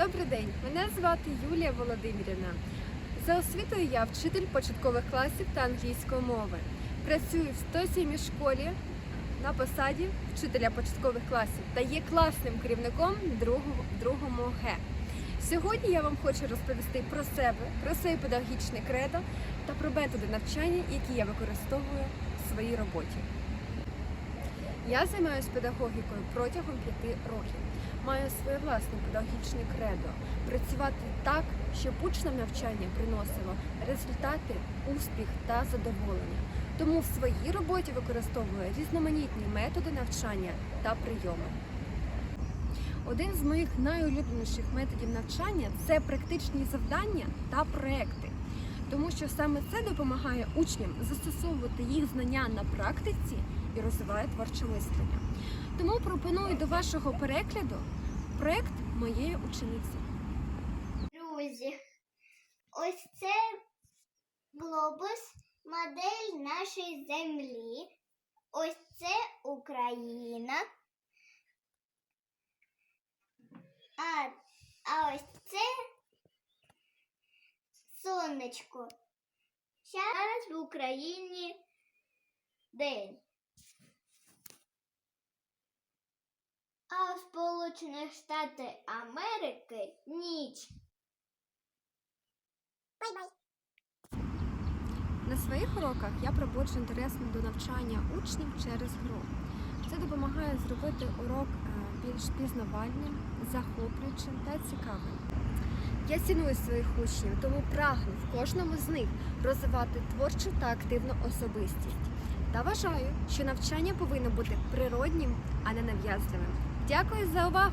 Добрий день, мене звати Юлія Володимирівна. За освітою я вчитель початкових класів та англійської мови. Працюю в 107 школі на посаді вчителя початкових класів та є класним керівником другому Г. Сьогодні я вам хочу розповісти про себе, про своє педагогічне кредо та про методи навчання, які я використовую в своїй роботі. Я займаюся педагогікою протягом п'яти років. Маю своє власне педагогічне кредо працювати так, щоб учням навчання приносило результати, успіх та задоволення. Тому в своїй роботі використовую різноманітні методи навчання та прийоми. Один з моїх найулюбленіших методів навчання це практичні завдання та проекти, тому що саме це допомагає учням застосовувати їх знання на практиці і розвиває творче мислення. Тому пропоную до вашого перегляду проект моєї учениці. Друзі, ось це глобус, модель нашої землі. Ось це Україна. А, а ось це сонечко. Зараз в Україні день. А у Сполучених Штатах Америки ніч. На своїх уроках я проводжу інтерес до навчання учнів через гру. Це допомагає зробити урок е, більш пізнавальним, захоплюючим та цікавим. Я ціную своїх учнів, тому прагну в кожному з них розвивати творчу та активну особистість. Та вважаю, що навчання повинно бути природнім, а не нав'язливим. Дякую за увагу!